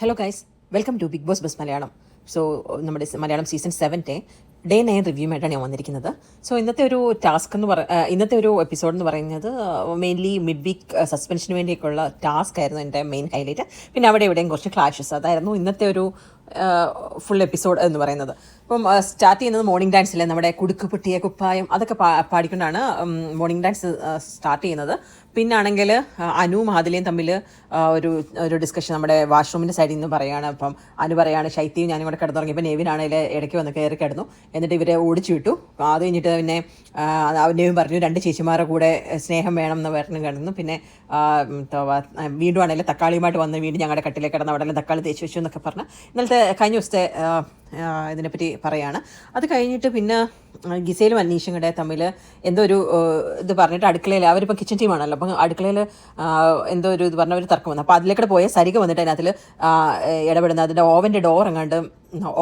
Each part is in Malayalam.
Hello guys welcome to Bigg Boss buzz Malayalam so നമ്മുടെ മലയാളം സീസൺ സെവന്റെ ഡേ നയൻ റിവ്യൂമായിട്ടാണ് ഞാൻ വന്നിരിക്കുന്നത്. സോ ഇന്നത്തെ ഒരു ടാസ്ക് എന്ന് പറ ഇന്നത്തെ ഒരു എപ്പിസോഡ് എന്ന് പറയുന്നത് മെയിൻലി മിഡ് വീക്ക് സസ്പെൻഷന് വേണ്ടിയൊക്കെയുള്ള ടാസ്ക് ആയിരുന്നു എന്റെ മെയിൻ ഹൈലൈറ്റ് പിന്നെ അവിടെ എവിടെയും കുറച്ച് ക്ലാഷസ് അതായിരുന്നു ഇന്നത്തെ ഒരു ഫുൾ എപ്പിസോഡ് എന്ന് പറയുന്നത്. ഇപ്പം സ്റ്റാർട്ട് ചെയ്യുന്നത് മോർണിംഗ് ഡാൻസിലെ നമ്മുടെ കുടുക്ക് പൊട്ടിയ കുപ്പായം അതൊക്കെ പാടിക്കൊണ്ടാണ് മോർണിംഗ് ഡാൻസ് സ്റ്റാർട്ട് ചെയ്യുന്നത്. പിന്നാണെങ്കിൽ അനു ആദിലയും തമ്മിൽ ഒരു ഒരു ഡിസ്കഷൻ നമ്മുടെ വാഷ്റൂമിന്റെ സൈഡിൽ നിന്ന് പറയുകയാണ് അപ്പം അനു പറയാണ് ശൈത്യവും ഞാനും കൂടെ കിടന്നുറങ്ങിയപ്പോൾ നെവിനാണെങ്കിൽ ഇടയ്ക്ക് വന്ന് കയറി കിടന്നു. എന്നിട്ട് ഇവരെ ഓടിച്ചു വിട്ടു. അത് കഴിഞ്ഞിട്ട് പിന്നെ നെവിൻ പറഞ്ഞു രണ്ട് ചേച്ചിമാരുടെ കൂടെ സ്നേഹം വേണം എന്ന് പറഞ്ഞു കിടന്നു. പിന്നെ വീണ്ടും ആണെങ്കിൽ തക്കാളിയുമായിട്ട് വന്ന് വീണ്ടും ഞങ്ങളുടെ കട്ടിലേക്ക് കിടന്ന് അവിടെ തക്കാളി തേച്ച് വെച്ചു എന്നൊക്കെ പറഞ്ഞ്. ഇന്നലത്തെ കഴിഞ്ഞ ദിവസത്തെ ഇതിനെപ്പറ്റി പറയാണ്. അത് കഴിഞ്ഞിട്ട് പിന്നെ ഗിസയിലും അനീഷും കൂടെ തമ്മിൽ എന്തോ ഒരു ഇത് പറഞ്ഞിട്ട് അടുക്കളയിൽ അവരിപ്പോൾ കിച്ചൺ ടീമാണല്ലോ അപ്പം അടുക്കളയിൽ എന്തോ ഒരു ഇത് പറഞ്ഞ ഒരു തർക്കം വന്നു. അപ്പോൾ അതിലേക്കൂടെ പോയ സരിക വന്നിട്ട് അതിനകത്തിൽ ഇടപെടുന്ന അതിന്റെ ഓവന്റെ ഡോർ എങ്ങാണ്ട്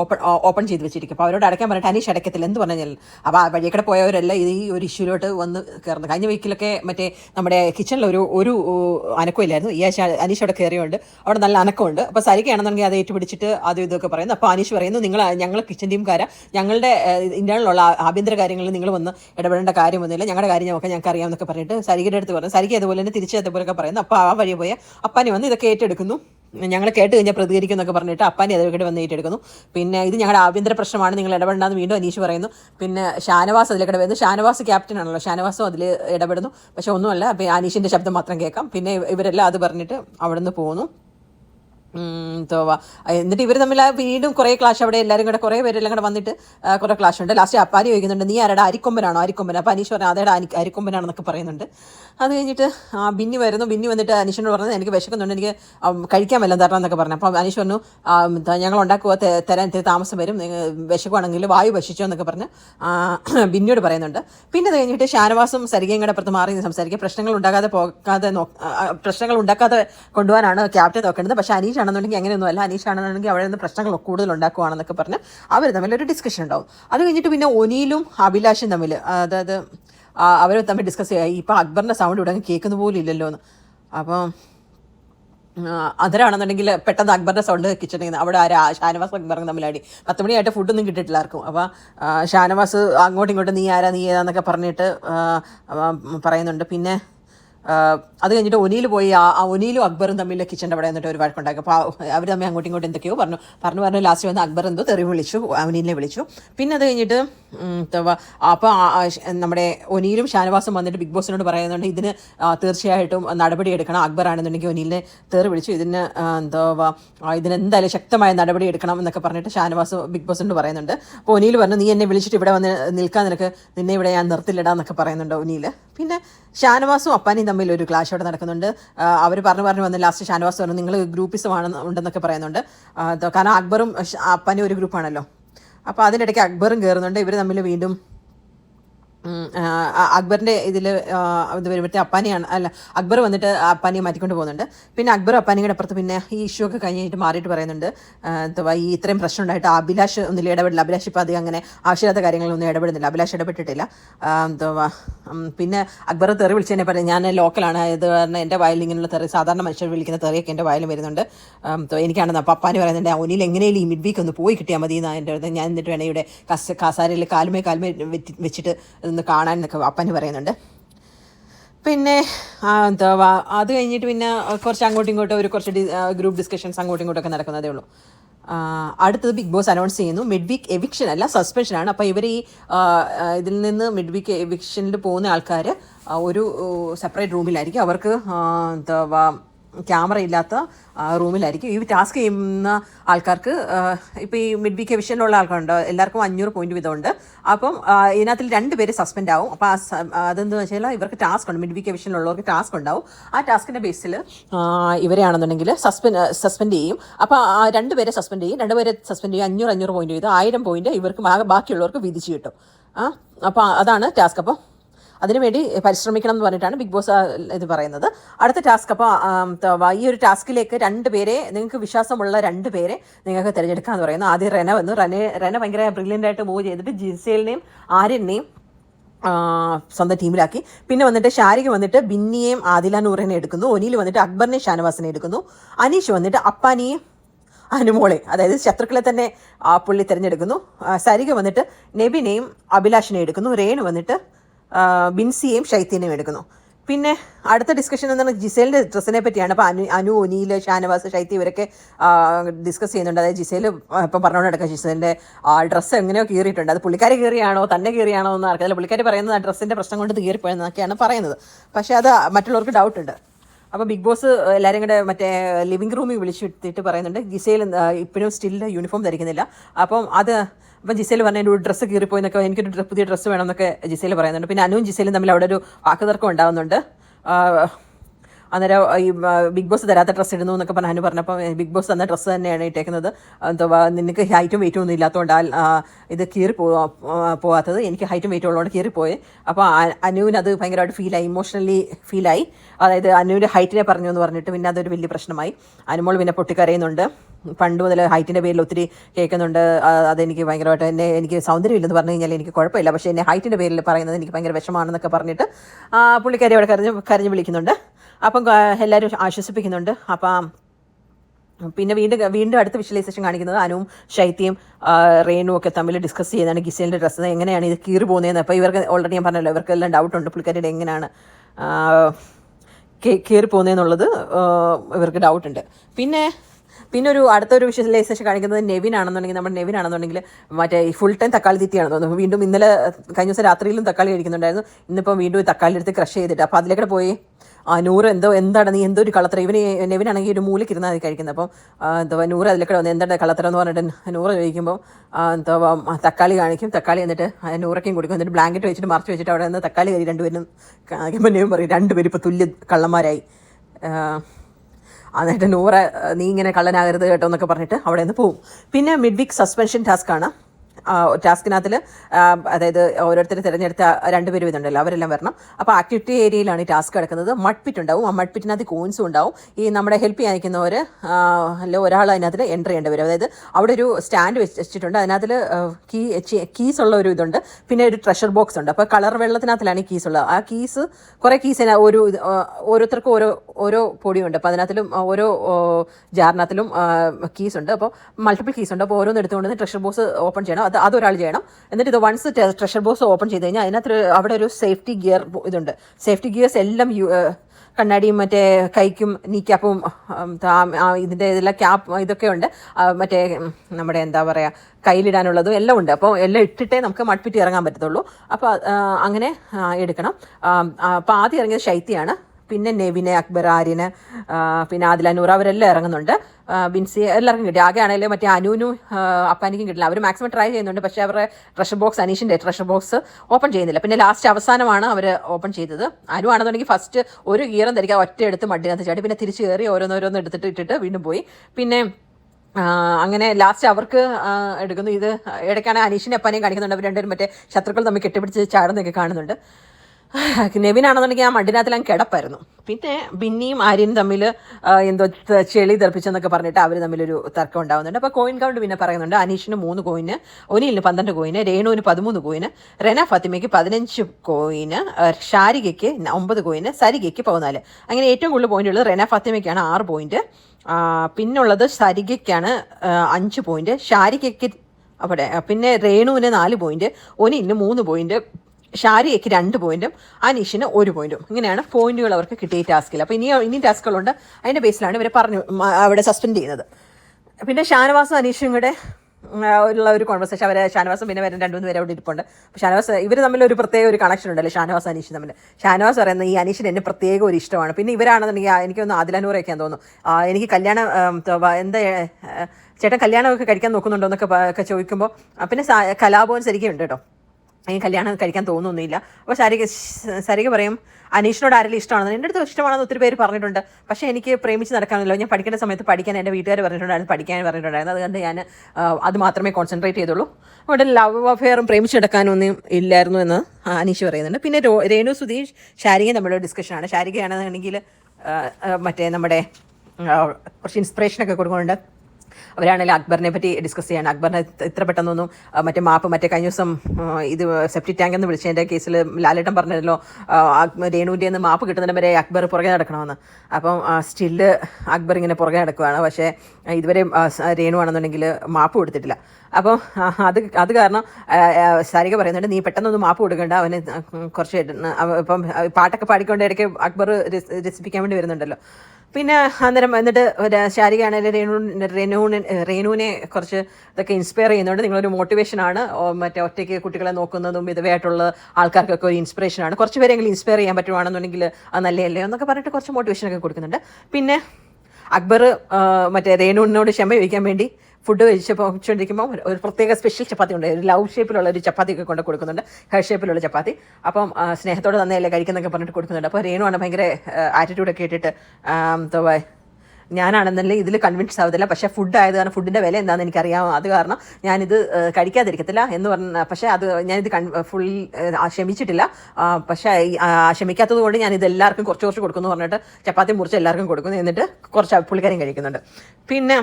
ഓപ്പൺ ഓപ്പൺ ചെയ്ത് വെച്ചിരിക്കും. അപ്പോൾ അവരോട് അടയ്ക്കാൻ പറഞ്ഞിട്ട് അനീഷ് അടയ്ക്കത്തില്ല എന്ത് പറഞ്ഞാൽ അപ്പോൾ ആ വഴിയേക്കൂടെ പോയവരെല്ലാം ഈ ഒരു ഇഷ്യൂലോട്ട് വന്ന് കയറുന്നത് കഴിഞ്ഞ വീക്കിലൊക്കെ മറ്റേ നമ്മുടെ കിച്ചണിൽ ഒരു ഒരു അനക്കമില്ലായിരുന്നു ഈ ആഴ്ച അനീഷ് അവിടെ കയറിയുണ്ട് അവിടെ നല്ല അനക്കമുണ്ട്. അപ്പോൾ സരികയാണെന്നുണ്ടെങ്കിൽ അത് ഏറ്റുപിടിച്ചിട്ട് അതും ഇതൊക്കെ പറയുന്നു. അപ്പോൾ അനീഷ് പറയുന്നു നിങ്ങൾ ഞങ്ങൾ കിച്ചൺ ടീംകാരാ ഞങ്ങളുടെ ഇന്ത്യയിലുള്ള ആഭ്യന്തര കാര്യങ്ങളിൽ നിങ്ങൾ വന്ന് ഇടപെടേണ്ട കാര്യമൊന്നുമില്ല ഞങ്ങളുടെ കാര്യം ഒക്കെ ഞങ്ങൾക്ക് അറിയാമെന്നൊക്കെ പറഞ്ഞിട്ട് സരികയുടെ അടുത്ത് പറഞ്ഞു. സരിക അതുപോലെ തന്നെ തിരിച്ച് അതുപോലെയൊക്കെ പറയുന്നു. അപ്പോൾ ആ വഴി പോയ അപ്പാനി വന്ന് ഇതൊക്കെ ഏറ്റെടുക്കുന്നു. ഞങ്ങൾ കേട്ട് കഴിഞ്ഞാൽ പ്രതികരിക്കും എന്നൊക്കെ പറഞ്ഞിട്ട് അപ്പാനി അതൊക്കെ വന്ന് ഏറ്റെടുക്കുന്നു. പിന്നെ ഇത് ഞങ്ങളുടെ ആഭ്യന്തര പ്രശ്നമാണ്. നിങ്ങൾ ഇടപെടണമെന്ന് വീണ്ടും അനീഷ് പറയുന്നു. പിന്നെ ഷാനവാസ് അതിലേക്ക് വരുന്നു ഷാനവാസ് ക്യാപ്റ്റൻ ആണല്ലോ. ഷാനവാസും അതിൽ ഇടപെടുന്നു. പക്ഷെ ഒന്നുമല്ല. അനീഷിന്റെ ശബ്ദം മാത്രം കേൾക്കാം. പിന്നെ ഇവരെല്ലാം അത് പറഞ്ഞിട്ട് അവിടെ നിന്ന് പോകുന്നു എന്നിട്ട് ഇവർ തമ്മിൽ വീണ്ടും കുറേ ക്ലാഷ് അവിടെ എല്ലാവരും കൂടെ കുറേ പേരെല്ലാം കൂടെ വന്നിട്ട് കുറെ ക്ലാഷ് ഉണ്ട്. ലാസ്റ്റ് അപ്പാരി ചോദിക്കുന്നുണ്ട് നീ ആരുടെ? അരിക്കൊമ്പനാണോ? അരിക്കൊമ്പൻ. അപ്പോൾ അനീഷ് പറഞ്ഞു അതേടെ അരിക്കൊമ്പനാണെന്നൊക്കെ പറയുന്നുണ്ട്. അത് കഴിഞ്ഞിട്ട് ആ, ബിന്നി വരുന്നു. ബിന്നി വന്നിട്ട് അനീഷിനോട് പറഞ്ഞത് എനിക്ക് വിശക്കുന്നുണ്ട്. എനിക്ക് കഴിക്കാൻ വല്ലതും തരണം എന്നൊക്കെ പറഞ്ഞു. അപ്പോൾ അനീഷ് പറഞ്ഞു ഞങ്ങൾ ഉണ്ടാക്കുക തരാൻ ഇത്തിരി താമസം വരും. വിശക്കുവാണെങ്കിൽ വായു ഭക്ഷിച്ചോ എന്നൊക്കെ പറഞ്ഞ് ബിന്നിയോട് പറയുന്നുണ്ട്. പിന്നെ അത് കഴിഞ്ഞിട്ട് ഷാനവാസും സരികയും കൂടെ അപ്പുറത്ത് മാറി സംസാരിക്കുക. പ്രശ്നങ്ങൾ ഉണ്ടാകാതെ പോകാതെ പ്രശ്നങ്ങൾ ഉണ്ടാക്കാതെ കൊണ്ടുപോകാനാണ് ക്യാപ്റ്റൻ നോക്കേണ്ടത്. പക്ഷേ അനീഷ് ആണെന്നുണ്ടെങ്കിൽ അങ്ങനെയൊന്നും അല്ല. അനീഷ് ആണെന്നുണ്ടെങ്കിൽ അവിടെ നിന്ന് പ്രശ്നങ്ങൾ കൂടുതൽ ഉണ്ടാക്കുവാണെന്നൊക്കെ പറഞ്ഞ് അവർ തമ്മിൽ ഒരു ഡിസ്കഷൻ ഉണ്ടാവും. അത് കഴിഞ്ഞിട്ട് പിന്നെ ഒനിയിലും അഭിലാഷും തമ്മിൽ അതായത് അവർ തമ്മിൽ ഡിസ്കസ് ചെയ്യുക ഇപ്പം അക്ബറിന്റെ സൗണ്ട് ഇവിടെ കേൾക്കുന്ന പോലും ഇല്ലല്ലോ എന്ന് അപ്പം അതരാണെന്നുണ്ടെങ്കിൽ പെട്ടെന്ന് അക്ബറിന്റെ സൗണ്ട് കിച്ചണിൽ നിന്ന് അവിടെ ആരാ? ഷാനവാസ് അക്ബറും തമ്മിലാടി. പത്ത് മണിയായിട്ട് ഫുഡൊന്നും കിട്ടിയിട്ടില്ല ആർക്കും. അപ്പോൾ ഷാനവാസ് അങ്ങോട്ടും ഇങ്ങോട്ടും നീ ആരാ? നീ ഏതാന്നൊക്കെ പറഞ്ഞിട്ട് പറയുന്നുണ്ട്. പിന്നെ അത് കഴിഞ്ഞിട്ട് ഒനിയിൽ പോയി ആ ഒനിയിലും അക്ബറും തമ്മിൽ കിച്ചന്റെ അവിടെ നിന്നിട്ട് ഒരു വഴക്കുണ്ടാക്കി അപ്പോൾ അവർ തമ്മിൽ അങ്ങോട്ടും ഇങ്ങോട്ടും എന്തൊക്കെയോ പറഞ്ഞു. പറഞ്ഞു പറഞ്ഞു ലാസ്റ്റ് വന്ന് അക്ബർ എന്തോ തെറി വിളിച്ചു അവനീലിനെ വിളിച്ചു. പിന്നെ അത് കഴിഞ്ഞിട്ട് അപ്പോൾ നമ്മുടെ ഒനിയിലും ഷാനവാസും വന്നിട്ട് ബിഗ് ബോസിനോട് പറയുന്നുണ്ട് ഇതിന് തീർച്ചയായിട്ടും നടപടി എടുക്കണം. അക്ബർ ആണെന്നുണ്ടെങ്കിൽ ഒനിയിലെ തെറി വിളിച്ചു. ഇതിന് എന്തോ വാ, ആ, ഇതിന് എന്തായാലും ശക്തമായ നടപടി എടുക്കണം എന്നൊക്കെ പറഞ്ഞിട്ട് ഷാനവാസ് ബിഗ് ബോസിനോട് പറയുന്നുണ്ട്. അപ്പോൾ ഒനിയിൽ പറഞ്ഞു നീ എന്നെ വിളിച്ചിട്ട് ഇവിടെ വന്ന് നിൽക്കാൻ നിനക്ക് നിന്നെ ഇവിടെ ഞാൻ നിർത്തില്ലടാ എന്നൊക്കെ പറയുന്നുണ്ട് ഒനിയിൽ പിന്നെ ഷാനവാസും അപ്പാനിയും തമ്മിൽ ഒരു ക്ലാഷ് അവിടെ നടക്കുന്നുണ്ട്. അവർ പറഞ്ഞു പറഞ്ഞു വന്ന് ലാസ്റ്റ് ഷാനവാസ് പറഞ്ഞു നിങ്ങൾ ഗ്രൂപ്പിസമാണ് ഉണ്ടെന്നൊക്കെ പറയുന്നുണ്ട്. കാരണം അക്ബറും അപ്പാനും ഒരു ഗ്രൂപ്പാണല്ലോ അപ്പോൾ അതിനിടയ്ക്ക് അക്ബറും കയറുന്നുണ്ട് ഇവർ തമ്മിൽ വീണ്ടും അക്ബറിന്റെ ഇതിൽ ഇത് വരുമ്പോഴത്തെ അപ്പാനിയാണ് അല്ല അക്ബർ വന്നിട്ട് അപ്പാനിയെ മാറ്റിക്കൊണ്ട് പോകുന്നുണ്ട്. പിന്നെ അക്ബർ അപ്പാനിയുടെ അപ്പുറത്ത് പിന്നെ ഈ ഇഷ്യൂ ഒക്കെ കഴിഞ്ഞിട്ട് മാറിയിട്ട് പറയുന്നുണ്ട്. ഈ ഇത്രയും പ്രശ്നം ഉണ്ടായിട്ട് അഭിലാഷ് ഒന്നും ഇടപെടില്ല. അഭിലാഷ് ഇപ്പോൾ അധികം അങ്ങനെ ആവശ്യമില്ലാത്ത കാര്യങ്ങളൊന്നും ഇടപെടുന്നില്ല. അഭിലാഷ് ഇടപെട്ടിട്ടില്ല. പിന്നെ അക്ബർ തെറി വിളിച്ചതിനെ പറയും ഞാൻ ലോക്കലാണ്. ഇത് കാരണം എന്റെ വയലിൽ ഇങ്ങനെയുള്ള തെറി സാധാരണ മനുഷ്യർ വിളിക്കുന്ന തെറിയൊക്കെ എന്റെ വയലും വരുന്നുണ്ട്. എനിക്കാണെന്ന് അപ്പോൾ അപ്പാനി പറയുന്നുണ്ട് ഒനിൽ എങ്ങനെയും ഈ മിഡ് വീക്ക് ഒന്ന് പോയി കിട്ടിയാൽ മതി എന്നാണ് എന്റെ ഞാൻ എന്നിട്ട് വേണേ ഇവിടെ കാസാരിൽ കാസാരയിൽ കാലുമേ കാലുമേ വെച്ചിട്ട് ഒന്ന് കാണാൻ എന്നൊക്കെ അപ്പന് പറയുന്നുണ്ട്. പിന്നെ എന്താ അത് കഴിഞ്ഞിട്ട് പിന്നെ കുറച്ച് അങ്ങോട്ടും ഇങ്ങോട്ടും ഒരു കുറച്ച് ഗ്രൂപ്പ് ഡിസ്കഷൻസ് അങ്ങോട്ടും ഇങ്ങോട്ടും ഒക്കെ നടക്കുന്നതേ ഉള്ളൂ. അടുത്തത് ബിഗ് ബോസ് അനൗൺസ് ചെയ്യുന്നു. മിഡ് വീക്ക് എവിക്ഷൻ അല്ല സസ്പെൻഷനാണ് അപ്പോൾ ഇവർ ഈ ഇതിൽ നിന്ന് മിഡ് വീക്ക് എവിക്ഷനിൽ പോകുന്ന ആൾക്കാർ ഒരു സെപ്പറേറ്റ് റൂമിലായിരിക്കും അവർക്ക് എന്താ ക്യാമറ ഇല്ലാത്ത റൂമിലായിരിക്കും. ഈ ടാസ്ക് ചെയ്യുന്ന ആൾക്കാർക്ക് ഇപ്പോൾ ഈ മിഡ് വീക്ക് എവിഷനിലുള്ള ആൾക്കാരുണ്ട്. എല്ലാവർക്കും അഞ്ഞൂറ് പോയിന്റ് വീതമുണ്ട്. അപ്പം ഇതിനകത്തിൽ രണ്ട് പേര് സസ്പെൻഡ് ആവും. അപ്പോൾ സ- വെച്ചാൽ ഇവർക്ക് ടാസ്ക് ഉണ്ട്. മിഡ് വീക്ക് എവിഷനിലുള്ളവർക്ക് ടാസ്ക് ഉണ്ടാവും. ആ ടാസ്കിന്റെ ബേസിൽ ഇവരെയാണെന്നുണ്ടെങ്കിൽ സസ്പെൻഡ് സസ്പെൻഡ് ചെയ്യും. അപ്പോൾ ആ രണ്ട് പേരെ സസ്പെൻഡ് ചെയ്യും. രണ്ട് പേരെ സസ്പെൻഡ് ചെയ്യും. അഞ്ഞൂറ് അഞ്ഞൂറ് പോയിന്റ് വീതം. ആയിരം പോയിന്റ് ഇവർക്ക് ബാക്കിയുള്ളവർക്ക് വിധിച്ച് കിട്ടും. ആ അപ്പോൾ അതാണ് ടാസ്ക് അപ്പോൾ അതിനുവേണ്ടി പരിശ്രമിക്കണം എന്ന് പറഞ്ഞിട്ടാണ് ബിഗ് ബോസ് ഇത് പറയുന്നത്. അടുത്ത ടാസ്ക് അപ്പോൾ ഈ ഒരു ടാസ്കിലേക്ക് രണ്ട് പേരെ നിങ്ങൾക്ക് വിശ്വാസമുള്ള രണ്ട് പേരെ നിങ്ങൾക്ക് തിരഞ്ഞെടുക്കാമെന്ന് പറയുന്നു. ആദ്യം റെന വന്നു. റെനെ റെന ഭയങ്കര ബ്രില്യന്റ് ആയിട്ട് മൂവ് ചെയ്തിട്ട് ജിൻസേലിനെയും ആര്യനെയും സ്വന്തം ടീമിലാക്കി. പിന്നെ വന്നിട്ട് ഷാരിക വന്നിട്ട് ബിന്നിയെയും ആദില നൂറിനെ എടുക്കുന്നു. ഒനിയിൽ വന്നിട്ട് അക്ബറിനെയും ഷാനവാസിനെ എടുക്കുന്നു. അനീഷ് വന്നിട്ട് അപ്പാനിയും അനുമോളെ അതായത് ശത്രുക്കളെ തന്നെ ആ പുള്ളി തിരഞ്ഞെടുക്കുന്നു. സരിക വന്നിട്ട് നെബിനെയും അഭിലാഷിനെയും എടുക്കുന്നു. രേണു വന്നിട്ട് ബിൻസിയെയും ഷൈത്തിനെയും എടുക്കുന്നു. പിന്നെ അടുത്ത ഡിസ്കഷൻ എന്താണ്? ജിസേലിന്റെ ഡ്രസ്സിനെ പറ്റിയാണ്. അപ്പോൾ അനു അനു ഒനിയിൽ ഷാനവാസ് ശൈത്യ ഇവരൊക്കെ ഡിസ്കസ് ചെയ്യുന്നുണ്ട്. അതായത് ജിസേൽ ഇപ്പം പറഞ്ഞുകൊണ്ട് നടക്കുക ജിസേലിന്റെ ഡ്രസ്സ് എങ്ങനെയോ കീറിയിട്ടുണ്ട്. അത് പുള്ളിക്കാരി കീറിയാണോ തന്നെ കീറിയാണോ എന്ന് ആർക്കല്ല പുള്ളിക്കാരി പറയുന്നത് ആ ഡ്രസ്സിന്റെ പ്രശ്നം കൊണ്ട് കീറിപ്പോയെന്നൊക്കെയാണ് പറയുന്നത്. പക്ഷേ അത് മറ്റുള്ളവർക്ക് ഡൗട്ട് ഉണ്ട്. അപ്പോൾ ബിഗ് ബോസ് എല്ലാവരും കൂടെ മറ്റേ ലിവിംഗ് റൂമിൽ വിളിച്ചിട്ട് പറയുന്നുണ്ട് ജിസേൽ ഇപ്പോഴും സ്റ്റിൽ യൂണിഫോം ധരിക്കുന്നില്ല. അപ്പം അത് അപ്പം ജിസേൽ പറഞ്ഞ ഒരു ഡ്രസ്സ് കീറിപ്പോയി എന്നൊക്കെ എനിക്കൊരു പുതിയ ഡ്രസ്സ് വേണമെന്നൊക്കെ ജിസേൽ പറയുന്നുണ്ട്. പിന്നെ അനുവും ജിസേലും തമ്മിൽ അവിടെ ഒരു വാക്കുതർക്കം ഉണ്ടാകുന്നുണ്ട് അന്നേരം ഈ ബിഗ് ബോസ് തരാത്ത ഡ്രസ്സ് ഇടുന്നു എന്നൊക്കെ പറഞ്ഞു അനു പറഞ്ഞപ്പോൾ ബിഗ് ബോസ് തന്ന ഡ്രസ്സ് തന്നെയാണ് ഇട്ടേക്കുന്നത്. എന്തുവാ നിനക്ക് ഹൈറ്റും വെയിറ്റും ഒന്നും ഇല്ലാത്തതുകൊണ്ട് ഇത് കീറി പോവാത്തത്. എനിക്ക് ഹൈറ്റും വെയിറ്റും ഉള്ളതുകൊണ്ട് കീറിപ്പോയി. അപ്പോൾ അനുവിന് അത് ഭയങ്കരമായിട്ട് ഫീലായി ഇമോഷണലി ഫീലായി അതായത് അനുവിന്റെ ഹൈറ്റിനെ പറഞ്ഞു എന്ന് പറഞ്ഞിട്ട് പിന്നെ അതൊരു വലിയ പ്രശ്നമായി. അനുമോൾ പിന്നെ പൊട്ടിക്കരയുന്നുണ്ട്. പണ്ട് മുതൽ ഹൈറ്റിന്റെ പേരിൽ ഒത്തിരി കേൾക്കുന്നുണ്ട്. അതെനിക്ക് ഭയങ്കരമായിട്ട് എന്നെ എനിക്ക് സൗന്ദര്യം സൗന്ദര്യമില്ലെന്ന് പറഞ്ഞു കഴിഞ്ഞാൽ എനിക്ക് കുഴപ്പമില്ല. പക്ഷേ എന്നെ ഹൈറ്റിന്റെ പേരിൽ പറയുന്നത് എനിക്ക് ഭയങ്കര വിഷമാണെന്നൊക്കെ പറഞ്ഞിട്ട് പുള്ളിക്കാരി അവിടെ കരഞ്ഞ് കരഞ്ഞ് വിളിക്കുന്നുണ്ട്. അപ്പം എല്ലാവരും ആശ്വസിപ്പിക്കുന്നുണ്ട്. അപ്പം പിന്നെ വീണ്ടും വീണ്ടും അടുത്ത വിഷ്വലൈസേഷൻ കാണിക്കുന്നത് അനുവും ശൈത്യയും ആ, ഒക്കെ തമ്മിൽ ഡിസ്കസ് ചെയ്യുന്നതാണ് ഗിസേലിന്റെ ഡ്രസ്സ്. എങ്ങനെയാണ് ഇത് കീറി പോകുന്നതെന്ന്? അപ്പോൾ ഇവർക്ക് ഓൾറെഡി ഞാൻ പറഞ്ഞല്ലോ ഇവർക്കെല്ലാം ഡൗട്ടുണ്ട് പുള്ളിക്കാരിയുടെ എങ്ങനെയാണ് കീറി പോകുന്നതെന്നുള്ളത് ഇവർക്ക് ഡൗട്ടുണ്ട് പിന്നെ പിന്നെ ഒരു അടുത്തൊരു വിഷ്വലൈസേഷൻ കാണിക്കുന്നത് നെവിൻ ആണെന്നുണ്ടെങ്കിൽ നമ്മുടെ നെവിൻ ആണെന്നുണ്ടെങ്കിൽ മറ്റേ ഫുൾ ടൈം തക്കാളി തീറ്റിയാണ് തോന്നുന്നു. വീണ്ടും ഇന്നലെ കഴിഞ്ഞ ദിവസം രാത്രിയിലും തക്കാളി കഴിക്കുന്നുണ്ടായിരുന്നു. ഇന്നിപ്പം വീണ്ടും തക്കാളി എടുത്ത് ക്രഷ് ചെയ്തിട്ട്. അപ്പോൾ അതിലേക്കൂടെ പോയി. ആ നൂറ് എന്തോ എന്താണ് നീ എന്തോ ഒരു കളത്തറ ഇവന് നെവിനാണെങ്കിൽ ഒരു മൂലയ്ക്ക് ഇരുന്നാൽ അത് കഴിക്കുന്നത്. അപ്പം എന്തോ നൂറ് അതിലേക്കൂടെ വന്ന് എന്താണ് കളത്തറ എന്ന് പറഞ്ഞിട്ട് നൂറ് ചോദിക്കുമ്പോൾ എന്തോ തക്കാളി കാണിക്കും. തക്കാളി എന്നിട്ട് നൂറൊക്കെയും കൊടുക്കും. എന്നിട്ട് ബ്ലാങ്കറ്റ് വെച്ചിട്ട് മറച്ച് വെച്ചിട്ട് അവിടെ നിന്ന് തക്കാളി കരി രണ്ടുപേരും കാണിക്കുമ്പോൾ നെവിൻ പറയും രണ്ടുപേരും ഇപ്പോൾ തുല്യ കള്ളന്മാരായി. എന്നിട്ട് നൂറ് നീ ഇങ്ങനെ കള്ളനാകരുത് കേട്ടോ എന്നൊക്കെ പറഞ്ഞിട്ട് അവിടെ നിന്ന് പോവും. പിന്നെ മിഡ് വീക്ക് സസ്പെൻഷൻ ടാസ്ക് ആണ്. ടാസ്കിനകത്തിൽ അതായത് ഓരോരുത്തർ തിരഞ്ഞെടുത്ത രണ്ടുപേരും ഇതുണ്ടല്ലോ അവരെല്ലാം വരണം. അപ്പോൾ ആക്ടിവിറ്റി ഏരിയയിലാണ് ഈ ടാസ്ക് കിടക്കുന്നത്. മഡ്പിറ്റ് ഉണ്ടാവും ആ മഡ്പിറ്റിനകത്ത് കോയിൻസും ഉണ്ടാവും. ഈ നമ്മുടെ ഹെൽപ്പ് ചെയ്യാൻ നിൽക്കുന്നവർ അല്ല ഒരാൾ അതിനകത്ത് എന്റർ ചെയ്യേണ്ടി വരും. അതായത് അവിടെ ഒരു സ്റ്റാൻഡ് വെച്ചിട്ടുണ്ട്. അതിനകത്ത് കീ കീസ് ഉള്ള ഒരു ഇതുണ്ട്. പിന്നെ ഒരു ട്രഷർ ബോക്സ് ഉണ്ട്. അപ്പോൾ കളർ വെള്ളത്തിനകത്തിലാണ് ഈ കീസ് ഉള്ളത്. ആ കീസ് കുറേ കീസ് ഒരു ഓരോരുത്തർക്കും ഓരോ ഓരോ പൊടിയുണ്ട് അപ്പോൾ അതിനകത്തിലും ഓരോ ജാറിനകത്തിലും കീസ് ഉണ്ട്. അപ്പോൾ മൾട്ടിപ്പിൾ കീസ് ഉണ്ട്. അപ്പോൾ ഓരോന്ന് എടുത്തുകൊണ്ട് ട്രഷർ ബോക്സ് ഓപ്പൺ ചെയ്യണം. അത് അതൊരാൾ ചെയ്യണം. എന്നിട്ട് ഇത് വൺസ് ട്രഷർ ബോക്സ് ഓപ്പൺ ചെയ്ത് കഴിഞ്ഞാൽ അതിനകത്ത് അവിടെ ഒരു സേഫ്റ്റി ഗിയർ ഇതുണ്ട്. സേഫ്റ്റി ഗിയേഴ്സ് എല്ലാം കണ്ണാടിയും മറ്റേ കൈക്കും നീ ക്യാപ്പും ഇതിന്റെ ഇതെല്ലാം ക്യാപ്പ് ഇതൊക്കെ ഉണ്ട്. മറ്റേ നമ്മുടെ എന്താ പറയുക കയ്യിലിടാനുള്ളതും എല്ലാം ഉണ്ട്. അപ്പോൾ എല്ലാം ഇട്ടിട്ടേ നമുക്ക് മഡ്പിറ്റി ഇറങ്ങാൻ പറ്റത്തുള്ളൂ. അപ്പോൾ അങ്ങനെ എടുക്കണം. അപ്പോൾ ആദ്യം ഇറങ്ങിയത് ശൈത്യാണ് പിന്നെ നെവിന് അക്ബർ ആര്യന് പിന്നെ ആദില നൂറ് അവരെല്ലാം ഇറങ്ങുന്നുണ്ട്. ബിൻസി എല്ലാവർക്കും കിട്ടി. ആകെ ആണെങ്കിലും മറ്റേ അനുവിനും അപ്പാനിക്കും കിട്ടില്ല. അവർ മാക്സിമം ട്രൈ ചെയ്യുന്നുണ്ട്. പക്ഷേ അവരുടെ ട്രഷർ ബോക്സ് അനീഷിന്റെ ട്രഷർ ബോക്സ് ഓപ്പൺ ചെയ്യുന്നില്ല. പിന്നെ ലാസ്റ്റ് അവസാനമാണ് അവർ ഓപ്പൺ ചെയ്തത്. അനു ആണെന്നുണ്ടെങ്കിൽ ഫസ്റ്റ് ഒരു ഗിയറും ധരിക്കുക ഒറ്റ എടുത്ത് മഡിനകത്ത് ചാടി. പിന്നെ തിരിച്ച് കയറി ഓരോന്നോരോന്ന് എടുത്തിട്ട് ഇട്ടിട്ട് വീണ്ടും പോയി. പിന്നെ അങ്ങനെ ലാസ്റ്റ് അവർക്ക് എടുക്കുന്നു. ഇത് ഇടയ്ക്കാണ് അനീഷിനെ അപ്പാനെയും കാണിക്കുന്നുണ്ട്. അവർ രണ്ടുപേരും മറ്റേ ശത്രുക്കൾ തമ്മിൽ കെട്ടിപ്പിടിച്ച് ചാടുന്നൊക്കെ കാണുന്നുണ്ട്. നെവിനാണെന്നുണ്ടെങ്കിൽ ആ മഡിനകത്തിലും കിടപ്പായിരുന്നു. പിന്നെ ബിന്നിയും ആര്യനും തമ്മിൽ എന്തോ ചെളി തെറിപ്പിച്ചെന്നൊക്കെ പറഞ്ഞിട്ട് അവർ തമ്മിലൊരു തർക്കം ഉണ്ടാകുന്നുണ്ട് അപ്പോൾ കോയിൻ കൗണ്ട് പിന്നെ പറയുന്നുണ്ട്. അനീഷിന് മൂന്ന് കോയിന് ഒനിലിന് പന്ത്രണ്ട് കോയിന് രേണുവിന് പതിമൂന്ന് കോയിന് റെന ഫാത്തിമയ്ക്ക് പതിനഞ്ച് കോയിന് ഷാരികയ്ക്ക് ഒമ്പത് കോയിന് സരികയ്ക്ക് പതിനാല്. അങ്ങനെ ഏറ്റവും കൂടുതൽ പോയിന്റ് ഉള്ളത് റെന ഫാത്തിമയ്ക്കാണ് ആറ് പോയിന്റ് പിന്നുള്ളത് സരികയ്ക്കാണ് അഞ്ച് പോയിന്റ് ഷാരികയ്ക്ക് അവിടെ പിന്നെ രേണുവിന് നാല് പോയിന്റ് ഒനിലിന് മൂന്ന് പോയിന്റ് ഷാരിയയ്ക്ക് രണ്ട് പോയിന്റും അനീഷിന് ഒരു പോയിന്റും. ഇങ്ങനെയാണ് പോയിന്റുകൾ അവർക്ക് കിട്ടിയ ടാസ്കിൽ അപ്പോൾ ഇനി ഇനിയും ടാസ്കുകളുണ്ട്. അതിന്റെ ബേസിലാണ് ഇവരെ പറഞ്ഞു അവിടെ സസ്പെൻഡ് ചെയ്യുന്നത്. പിന്നെ ഷാനവാസും അനീഷും കൂടെ ഉള്ള ഒരു കോൺവെർസേഷൻ അവരെ ഷാനവാസും പിന്നെ വരും രണ്ടു മൂന്ന് പേരെ അവിടെ ഇരിപ്പുണ്ട്. അപ്പോൾ ഷാനവാസ് ഇവർ തമ്മിൽ ഒരു പ്രത്യേക ഒരു കണക്ഷൻ ഉണ്ടല്ലോ ഷാനവാസ് അനീഷ് തമ്മിൽ ഷാനവാസ് പറയുന്നത് ഈ അനീഷിന് എന്നെ പ്രത്യേക ഒരു ഇഷ്ടമാണ്. പിന്നെ ഇവരാണെന്നുണ്ടെങ്കിൽ എനിക്ക് ഒന്ന് ആദിലാനൂറൊക്കെ തോന്നുന്നു. എനിക്ക് കല്യാണം എന്താ ചേട്ടൻ കല്യാണമൊക്കെ കഴിക്കാൻ നോക്കുന്നുണ്ടോ എന്നൊക്കെ ചോദിക്കുമ്പോൾ പിന്നെ കലാഭവൻ ശരിക്കും ഉണ്ട് കേട്ടോ. എനിക്ക് കല്യാണം കഴിക്കാൻ തോന്നുന്നില്ല. അപ്പോൾ ശാരിക ശാരിക പറയും അനീഷിനോട് ആരെങ്കിലും ഇഷ്ടമാണെന്ന്. എന്റെ അടുത്ത് ഇഷ്ടമാണെന്ന് ഒത്തിരി പേര് പറഞ്ഞിട്ടുണ്ട്. പക്ഷേ എനിക്ക് പ്രേമിച്ച് നടക്കാനല്ലോ ഞാൻ പഠിക്കേണ്ട സമയത്ത് പഠിക്കാൻ എന്റെ വീട്ടുകാർ പറഞ്ഞിട്ടുണ്ടായിരുന്നു. പഠിക്കാൻ പറഞ്ഞിട്ടുണ്ടായിരുന്നു. അതുകൊണ്ട് ഞാൻ അത് മാത്രമേ കോൺസെൻട്രേറ്റ് ചെയ്തുള്ളൂ. അവിടെ ലവ് അഫെയറും പ്രേമിച്ച് നടക്കാനൊന്നും ഇല്ലായിരുന്നു എന്ന് അനീഷ് പറയുന്നുണ്ട്. പിന്നെ രേണു സുധീഷ് ശാരികയും തമ്മിലുള്ള ഡിസ്കഷനാണ് ശാരികയാണെന്നുണ്ടെങ്കിൽ മറ്റേ നമ്മുടെ കുറച്ച് ഇൻസ്പിറേഷനൊക്കെ കൊടുക്കുന്നുണ്ട്. അവരാണെങ്കിൽ അക്ബറിനെ പറ്റി ഡിസ്കസ് ചെയ്യാണ്? അക്ബറിനെ ഇത്ര- പെട്ടെന്നൊന്നും മറ്റേ മാപ്പ് മറ്റേ കഴിഞ്ഞ ദിവസം ഇത് സെപ്റ്റി ടാങ്ക് എന്ന് വിളിച്ചതിന്റെ കേസിൽ ലാലേട്ടൻ പറഞ്ഞല്ലോ രേണുവിന്റെ നിന്ന് മാപ്പ് കിട്ടുന്നതിന് വരെ അക്ബർ പുറകെ നടക്കണമെന്ന്. അപ്പം സ്റ്റില്ല് അക്ബർ ഇങ്ങനെ പുറകെ നടക്കുകയാണ് പക്ഷേ ഇതുവരെ രേണു ആണെന്നുണ്ടെങ്കിൽ മാപ്പ് കൊടുത്തിട്ടില്ല. അപ്പോൾ അത് അത് കാരണം സാരിക പറയുന്നുണ്ട് നീ പെട്ടെന്നൊന്നും മാപ്പ് കൊടുക്കണ്ട അവന് കുറച്ച് ഇപ്പം പാട്ടൊക്കെ പാടിക്കൊണ്ട് ഇടയ്ക്ക് അക്ബർ രസ- രസിപ്പിക്കാൻ വേണ്ടി വരുന്നുണ്ടല്ലോ. പിന്നെ അന്നേരം എന്നിട്ട് ശാരികയാണെങ്കിൽ രേണു രേണുവിനെ രേണുവിനെ കുറച്ച് ഇതൊക്കെ ഇൻസ്പയർ ചെയ്യുന്നുണ്ട്. നിങ്ങളൊരു മോട്ടിവേഷനാണ് മറ്റേ ഒറ്റയ്ക്ക് കുട്ടികളെ നോക്കുന്നതും വിധവയായിട്ടുള്ള ആൾക്കാർക്കൊക്കെ ഒരു ഇൻസ്പിറേഷനാണ് കുറച്ച് പേരെങ്കിലും ഇൻസ്പയർ ചെയ്യാൻ പറ്റുവാണെന്നുണ്ടെങ്കിൽ അത് നല്ലതല്ലേ എന്നൊക്കെ പറഞ്ഞിട്ട് കുറച്ച് മോട്ടിവേഷനൊക്കെ കൊടുക്കുന്നുണ്ട്. പിന്നെ അക്ബർ മറ്റേ രേണുവിനോട് ക്ഷമ ചോദിക്കാൻ വേണ്ടി ഫുഡ് കഴിച്ചപ്പോൾ വെച്ചുകൊണ്ടിരിക്കുമ്പോൾ ഒരു- പ്രത്യേക സ്പെഷ്യൽ ചപ്പാത്തി ഉണ്ട്. ഒരു ലവ് ഷേപ്പിലുള്ള ഒരു ചപ്പാത്തി ഒക്കെ കൊണ്ട് കൊടുക്കുന്നുണ്ട്. ഹെയർ ഷേപ്പിലുള്ള ചപ്പാത്തി. അപ്പം സ്നേഹത്തോടെ തന്നെയല്ലേ കഴിക്കുന്നൊക്കെ പറഞ്ഞിട്ട് കൊടുക്കുന്നുണ്ട്. അപ്പോൾ രേണുവാണ് ഭയങ്കര ആറ്റിറ്റ്യൂഡൊക്കെ ഇട്ടിട്ട് ആ, എന്തുവാ ഞാനാണെന്നല്ലേ ഇതിൽ കൺവിൻസ് ആവത്തില്ല. പക്ഷേ ഫുഡ് ആയത് കാരണം ഫുഡിന്റെ വില എന്താണെന്ന് എനിക്കറിയാം. അത് കാരണം ഞാനിത് കഴിക്കാതിരിക്കത്തില്ല എന്ന് പറഞ്ഞ പക്ഷേ അത് ഞാനിത് കൺ ഫുൾ ക്ഷമിച്ചിട്ടില്ല പക്ഷേ ക്ഷമിക്കാത്തത് കൊണ്ട് ഞാനിത് എല്ലാവർക്കും കുറച്ച് കുറച്ച് കൊടുക്കുന്നു പറഞ്ഞിട്ട് ചപ്പാത്തി മുറിച്ച് എല്ലാവർക്കും കൊടുക്കുന്നു. എന്നിട്ട് കുറച്ച് പുള്ളിക്കാരും കഴിക്കുന്നുണ്ട്. പിന്നെ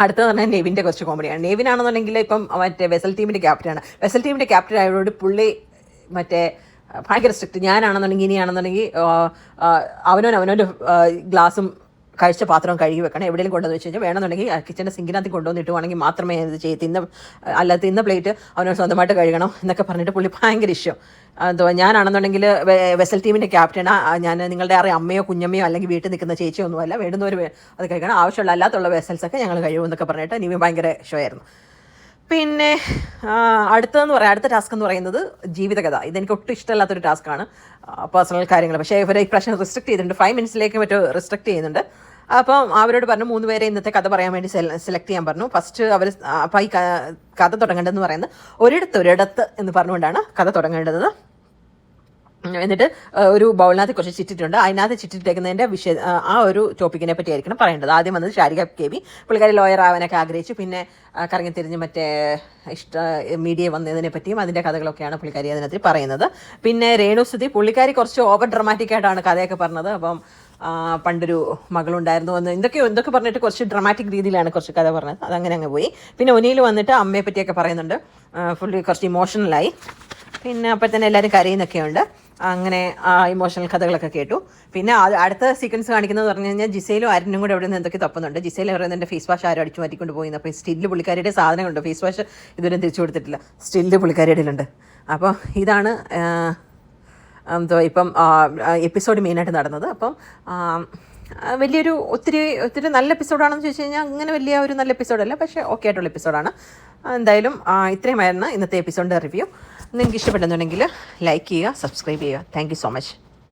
അടുത്തത് പറഞ്ഞാൽ നെവിന്റെ കുറച്ച് കോമഡിയാണ് നെവിനാണെന്നുണ്ടെങ്കിൽ ഇപ്പം മറ്റേ വെസൽ ടീമിന്റെ ക്യാപ്റ്റനാണ് വെസൽ ടീമിന്റെ ക്യാപ്റ്റൻ ആയതോട് പുള്ളി മറ്റേ ഭയങ്കര സ്ട്രിക്റ്റ് ഞാനാണെന്നുണ്ടെങ്കിൽ ഇനിയാണെന്നുണ്ടെങ്കിൽ അവനവൻ അവനവന്റെ ഗ്ലാസും കഴിച്ച പാത്രം കഴുകി വെക്കണം. എവിടെയെങ്കിലും കൊണ്ടുവന്ന് വെച്ച് കഴിഞ്ഞാൽ വേണമെന്നുണ്ടെങ്കിൽ കിച്ചന്റെ സിങ്കിനകത്ത് കൊണ്ടുവന്ന് ഇട്ടുവാണെങ്കിൽ മാത്രമേ ഇത് ചെയ്യ. തിന്ന അല്ല തിന്ന പ്ലേറ്റ് അവനോട് സ്വന്തമായിട്ട് കഴുകണം എന്നൊക്കെ പറഞ്ഞിട്ട് പുള്ളി ഭയങ്കര ഇഷ്ടം എന്തോ ഞാനാണെന്നുണ്ടെങ്കിൽ വെസൽ ടീമിന്റെ ക്യാപ്റ്റനാ ഞാൻ നിങ്ങളുടെ അറിയാം അമ്മയോ കുഞ്ഞമ്മയോ അല്ലെങ്കിൽ വീട്ടിൽ നിൽക്കുന്ന ചേച്ചിയോ ഒന്നുമല്ല വേണ്ടുന്നവർ അത് കഴിക്കണം ആവശ്യമുള്ള അല്ലാത്തുള്ള വെസൽസൊക്കെ ഞങ്ങൾ കഴിയുമെന്നൊക്കെ പറഞ്ഞിട്ട് നീ ഭയങ്കര ഷോ ആയിരുന്നു പിന്നെ അടുത്തതെന്ന് പറയാം. അടുത്ത ടാസ്ക് എന്ന് പറയുന്നത് ജീവിതകഥ. ഇതെനിക്ക് ഒട്ടും ഇഷ്ടമല്ലാത്തൊരു ടാസ്ക്കാണ് പേഴ്സണൽ കാര്യങ്ങൾ. പക്ഷേ ഇവരെ ഈ പ്രശ്നം റിസ്ട്രിക്ട് ചെയ്തിട്ടുണ്ട്. ഫൈവ് മിനിറ്റ്സിലേക്ക് മറ്റോ റിസ്ട്രിക്ട് ചെയ്യുന്നുണ്ട്. അപ്പം അവരോട് പറഞ്ഞു മൂന്ന് പേരെ ഇന്നത്തെ കഥ പറയാൻ വേണ്ടി സെലക്ട് ചെയ്യാൻ പറഞ്ഞു. ഫസ്റ്റ് അവർ അപ്പം ഈ കഥ തുടങ്ങേണ്ടതെന്ന് പറയുന്നത് ഒരിടത്ത് ഒരിടത്ത് എന്ന് പറഞ്ഞുകൊണ്ടാണ് കഥ തുടങ്ങേണ്ടത്. എന്നിട്ട് ഒരു ബൗളിനകത്ത് കുറച്ച് ചിറ്റിട്ടുണ്ട്. അതിനകത്ത് ചിറ്റിട്ടേക്കുന്നതിന്റെ വിഷയ ആ, ഒരു ടോപ്പിക്കിനെ പറ്റിയായിരിക്കണം പറയേണ്ടത്. ആദ്യം വന്നത് ഷാരിക കെ ബി പുള്ളിക്കാരി ലോയർ ആവാനൊക്കെ ആഗ്രഹിച്ചു. പിന്നെ കറങ്ങി തിരിഞ്ഞ് മറ്റേ ഇഷ്ട മീഡിയ വന്നതിനെ പറ്റിയും അതിന്റെ കഥകളൊക്കെയാണ് പുള്ളിക്കാരി അതിനകത്ത് പറയുന്നത്. പിന്നെ രേണുസ്തുതി പുള്ളിക്കാരി കുറച്ച് ഓവർ ഡ്രമാറ്റിക് ആയിട്ടാണ് കഥയൊക്കെ പറഞ്ഞത്. അപ്പം പണ്ടൊരു മകളുണ്ടായിരുന്നു എന്ന് എന്തൊക്കെയോ എന്തൊക്കെ പറഞ്ഞിട്ട് കുറച്ച് ഡ്രമാറ്റിക് രീതിയിലാണ് കുറച്ച് കഥ പറഞ്ഞത്. അതങ്ങനെ അങ്ങ് പോയി. പിന്നെ ഒനിയിൽ വന്നിട്ട് അമ്മയെ പറ്റിയൊക്കെ പറയുന്നുണ്ട് ഫുള്ളി കുറച്ച് ഇമോഷണലായി പിന്നെ അപ്പോൾ തന്നെ എല്ലാവരും കരയുന്നൊക്കെ ഉണ്ട് അങ്ങനെ ആ ഇമോഷണൽ കഥകളൊക്കെ കേട്ടു. പിന്നെ അടുത്ത സീക്വൻസ് കാണിക്കുന്നത് പറഞ്ഞു കഴിഞ്ഞാൽ ജിസയിലും ആരിനും കൂടെ അവിടെ നിന്ന് എന്തൊക്കെ തപ്പുന്നുണ്ട്. ജിസയിൽ പറയുന്നത് എന്റെ ഫേസ് വാഷ് ആരും അടിച്ചു മാറ്റിക്കൊണ്ട് പോയി. അപ്പോൾ സ്റ്റില്ല് പുള്ളിക്കാരിയുടെ സാധനമുണ്ട് ഫേസ് വാഷ് ഇതുവരെ തിരിച്ചു കൊടുത്തിട്ടില്ല. സ്റ്റില്ല് പുള്ളിക്കാരിയുടെ ഉണ്ട് അപ്പോൾ ഇതാണ് എന്തോ ഇപ്പം എപ്പിസോഡ് മെയിനായിട്ട് നടന്നത്. അപ്പം വലിയൊരു ഒത്തിരി ഒത്തിരി നല്ല എപ്പിസോഡാണെന്ന് ചോദിച്ചു കഴിഞ്ഞാൽ അങ്ങനെ വലിയ ഒരു നല്ല എപ്പിസോഡല്ല പക്ഷേ ഓക്കെ ആയിട്ടുള്ള എപ്പിസോഡാണ് എന്തായാലും ഇത്രയുമായിരുന്നു ഇന്നത്തെ എപ്പിസോഡിന്റെ റിവ്യൂ നിങ്ങൾക്ക് ഇഷ്ടപ്പെടുന്നുണ്ടെങ്കിൽ ലൈക്ക് ചെയ്യുക സബ്സ്ക്രൈബ് ചെയ്യുക. Thank so much